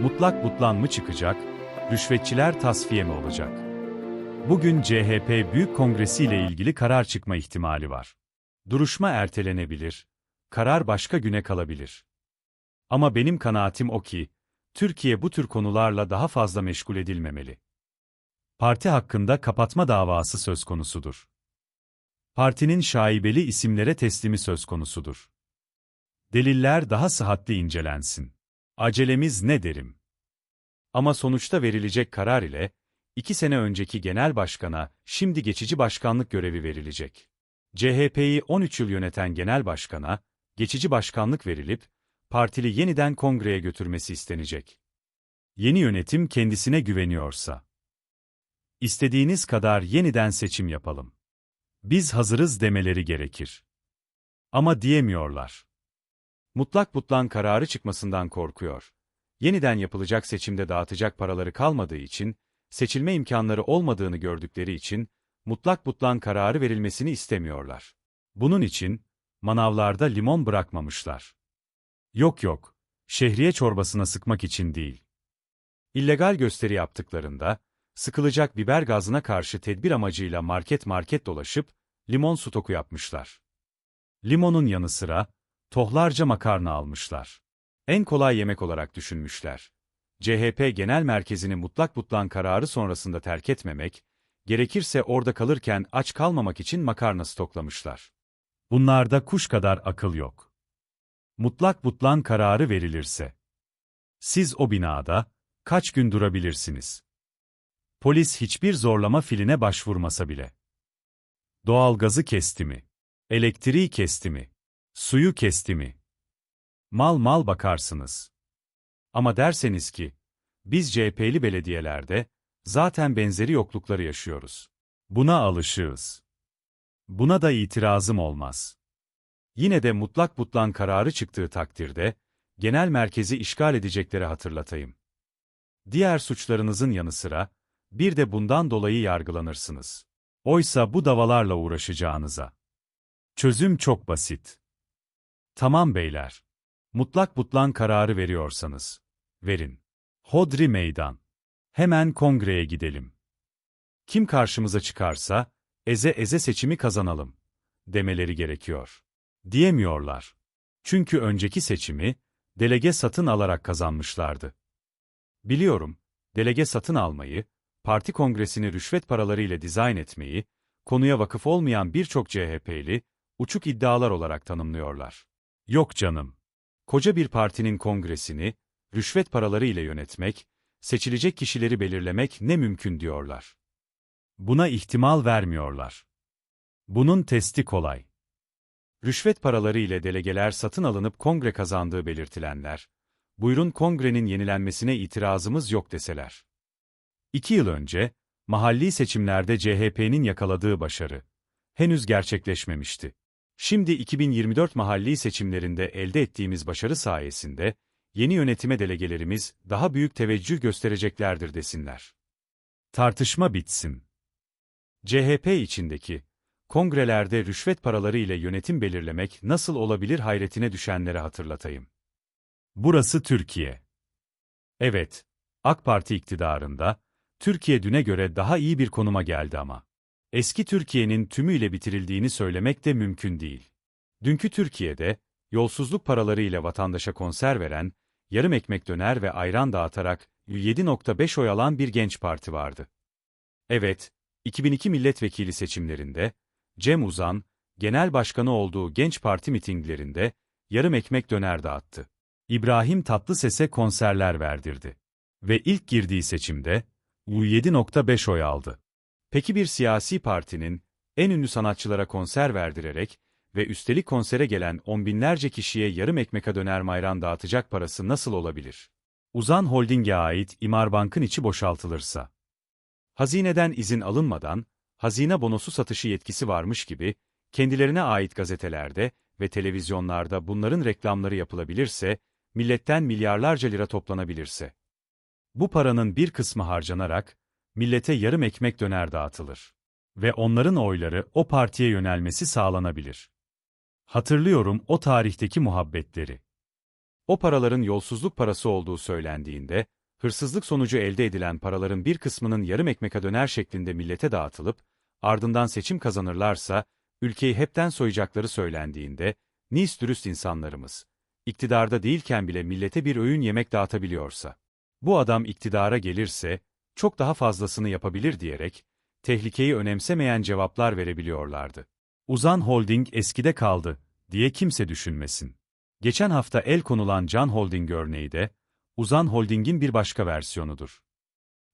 Mutlak butlan mı çıkacak, rüşvetçiler tasfiye mi olacak? Bugün CHP Büyük Kongresi ile ilgili karar çıkma ihtimali var. Duruşma ertelenebilir, karar başka güne kalabilir. Ama benim kanaatim o ki, Türkiye bu tür konularla daha fazla meşgul edilmemeli. Parti hakkında kapatma davası söz konusudur. Partinin şaibeli isimlere teslimi söz konusudur. Deliller daha sıhhatli incelensin. Acelemiz ne derim? Ama sonuçta verilecek karar ile, iki sene önceki genel başkana, şimdi geçici başkanlık görevi verilecek. CHP'yi 13 yıl yöneten genel başkana, geçici başkanlık verilip, partili yeniden kongreye götürmesi istenecek. Yeni yönetim kendisine güveniyorsa. İstediğiniz kadar yeniden seçim yapalım. Biz hazırız demeleri gerekir. Ama diyemiyorlar. Mutlak butlan kararı çıkmasından korkuyor. Yeniden yapılacak seçimde dağıtacak paraları kalmadığı için, seçilme imkanları olmadığını gördükleri için, mutlak butlan kararı verilmesini istemiyorlar. Bunun için, manavlarda limon bırakmamışlar. Yok yok, şehriye çorbasına sıkmak için değil. İllegal gösteri yaptıklarında, sıkılacak biber gazına karşı tedbir amacıyla market market dolaşıp, limon stoku yapmışlar. Limonun yanı sıra, tohlarca makarna almışlar. En kolay yemek olarak düşünmüşler. CHP Genel Merkezi'ni mutlak butlan kararı sonrasında terk etmemek, gerekirse orada kalırken aç kalmamak için makarna stoklamışlar. Bunlarda kuş kadar akıl yok. Mutlak butlan kararı verilirse, siz o binada kaç gün durabilirsiniz? Polis hiçbir zorlama filine başvurmasa bile. Doğalgazı kesti mi? Elektriği kesti mi? Suyu kesti mi? Mal mal bakarsınız. Ama derseniz ki, biz CHP'li belediyelerde, zaten benzeri yoklukları yaşıyoruz. Buna alışığız. Buna da itirazım olmaz. Yine de mutlak butlan kararı çıktığı takdirde, genel merkezi işgal edecekleri hatırlatayım. Diğer suçlarınızın yanı sıra, bir de bundan dolayı yargılanırsınız. Oysa bu davalarla uğraşacağınıza. Çözüm çok basit. Tamam beyler. Mutlak butlan kararı veriyorsanız. Verin. Hodri meydan. Hemen kongreye gidelim. Kim karşımıza çıkarsa, eze eze seçimi kazanalım. Demeleri gerekiyor. Diyemiyorlar. Çünkü önceki seçimi, delege satın alarak kazanmışlardı. Biliyorum, delege satın almayı, parti kongresini rüşvet paraları ile dizayn etmeyi, konuya vakıf olmayan birçok CHP'li, uçuk iddialar olarak tanımlıyorlar. Yok canım. Koca bir partinin kongresini, rüşvet paraları ile yönetmek, seçilecek kişileri belirlemek ne mümkün diyorlar. Buna ihtimal vermiyorlar. Bunun testi kolay. Rüşvet paraları ile delegeler satın alınıp kongre kazandığı belirtilenler, buyurun kongrenin yenilenmesine itirazımız yok deseler. İki yıl önce, mahalli seçimlerde CHP'nin yakaladığı başarı, henüz gerçekleşmemişti. Şimdi 2024 mahalli seçimlerinde elde ettiğimiz başarı sayesinde, yeni yönetime delegelerimiz daha büyük teveccüh göstereceklerdir desinler. Tartışma bitsin. CHP içindeki, kongrelerde rüşvet paraları ile yönetim belirlemek nasıl olabilir hayretine düşenlere hatırlatayım. Burası Türkiye. Evet, AK Parti iktidarında, Türkiye düne göre daha iyi bir konuma geldi ama. Eski Türkiye'nin tümüyle bitirildiğini söylemek de mümkün değil. Dünkü Türkiye'de, yolsuzluk paraları ile vatandaşa konser veren, yarım ekmek döner ve ayran dağıtarak 7.5 oy alan bir genç parti vardı. Evet, 2002 milletvekili seçimlerinde, Cem Uzan, genel başkanı olduğu genç parti mitinglerinde, yarım ekmek döner dağıttı. İbrahim Tatlıses'e konserler verdirdi. Ve ilk girdiği seçimde, 7.5 oy aldı. Peki bir siyasi partinin, en ünlü sanatçılara konser verdirerek ve üstelik konsere gelen on binlerce kişiye yarım ekmeka döner mayran dağıtacak parası nasıl olabilir? Uzan Holding'e ait İmar Bank'ın içi boşaltılırsa. Hazineden izin alınmadan, hazine bonosu satışı yetkisi varmış gibi, kendilerine ait gazetelerde ve televizyonlarda bunların reklamları yapılabilirse, milletten milyarlarca lira toplanabilirse. Bu paranın bir kısmı harcanarak, millete yarım ekmek döner dağıtılır. Ve onların oyları o partiye yönelmesi sağlanabilir. Hatırlıyorum o tarihteki muhabbetleri. O paraların yolsuzluk parası olduğu söylendiğinde, hırsızlık sonucu elde edilen paraların bir kısmının yarım ekmeka döner şeklinde millete dağıtılıp, ardından seçim kazanırlarsa, ülkeyi hepten soyacakları söylendiğinde, nis dürüst insanlarımız, iktidarda değilken bile millete bir öğün yemek dağıtabiliyorsa, bu adam iktidara gelirse, çok daha fazlasını yapabilir diyerek, tehlikeyi önemsemeyen cevaplar verebiliyorlardı. Uzan Holding eskide kaldı, diye kimse düşünmesin. Geçen hafta el konulan Can Holding örneği de, Uzan Holding'in bir başka versiyonudur.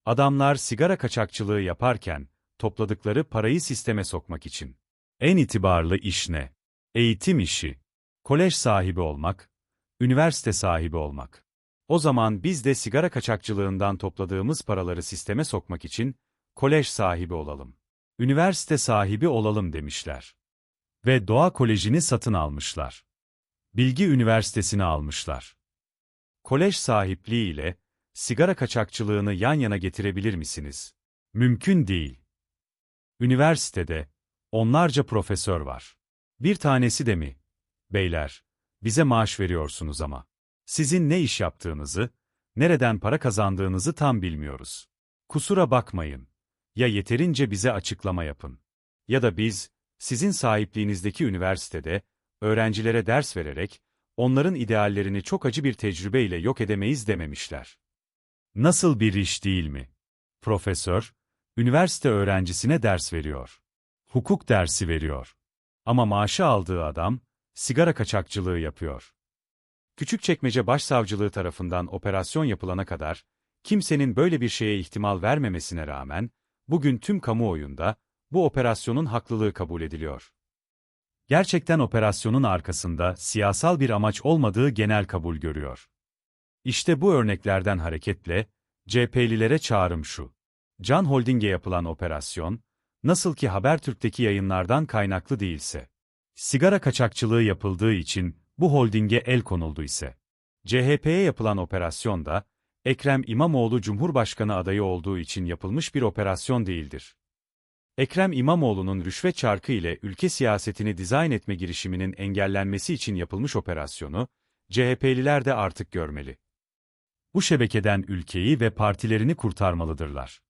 Adamlar sigara kaçakçılığı yaparken, topladıkları parayı sisteme sokmak için. En itibarlı iş ne? Eğitim işi. Kolej sahibi olmak, üniversite sahibi olmak. O zaman biz de sigara kaçakçılığından topladığımız paraları sisteme sokmak için, kolej sahibi olalım. Üniversite sahibi olalım demişler. Ve Doğa Koleji'ni satın almışlar. Bilgi Üniversitesi'ni almışlar. Kolej sahipliği ile sigara kaçakçılığını yan yana getirebilir misiniz? Mümkün değil. Üniversitede onlarca profesör var. Bir tanesi de mi? Beyler, bize maaş veriyorsunuz ama. Sizin ne iş yaptığınızı, nereden para kazandığınızı tam bilmiyoruz. Kusura bakmayın. Ya yeterince bize açıklama yapın. Ya da biz, sizin sahipliğinizdeki üniversitede, öğrencilere ders vererek, onların ideallerini çok acı bir tecrübeyle yok edemeyiz dememişler. Nasıl bir iş değil mi? Profesör, üniversite öğrencisine ders veriyor. Hukuk dersi veriyor. Ama maaşı aldığı adam, sigara kaçakçılığı yapıyor. Küçükçekmece Başsavcılığı tarafından operasyon yapılana kadar, kimsenin böyle bir şeye ihtimal vermemesine rağmen, bugün tüm kamuoyunda, bu operasyonun haklılığı kabul ediliyor. Gerçekten operasyonun arkasında siyasal bir amaç olmadığı genel kabul görüyor. İşte bu örneklerden hareketle, CHP'lilere çağrım şu. Can Holding'e yapılan operasyon, nasıl ki Habertürk'teki yayınlardan kaynaklı değilse, sigara kaçakçılığı yapıldığı için bu holdinge el konuldu ise, CHP'ye yapılan operasyon da, Ekrem İmamoğlu Cumhurbaşkanı adayı olduğu için yapılmış bir operasyon değildir. Ekrem İmamoğlu'nun rüşvet çarkı ile ülke siyasetini dizayn etme girişiminin engellenmesi için yapılmış operasyonu, CHP'liler de artık görmeli. Bu şebekeden ülkeyi ve partilerini kurtarmalıdırlar.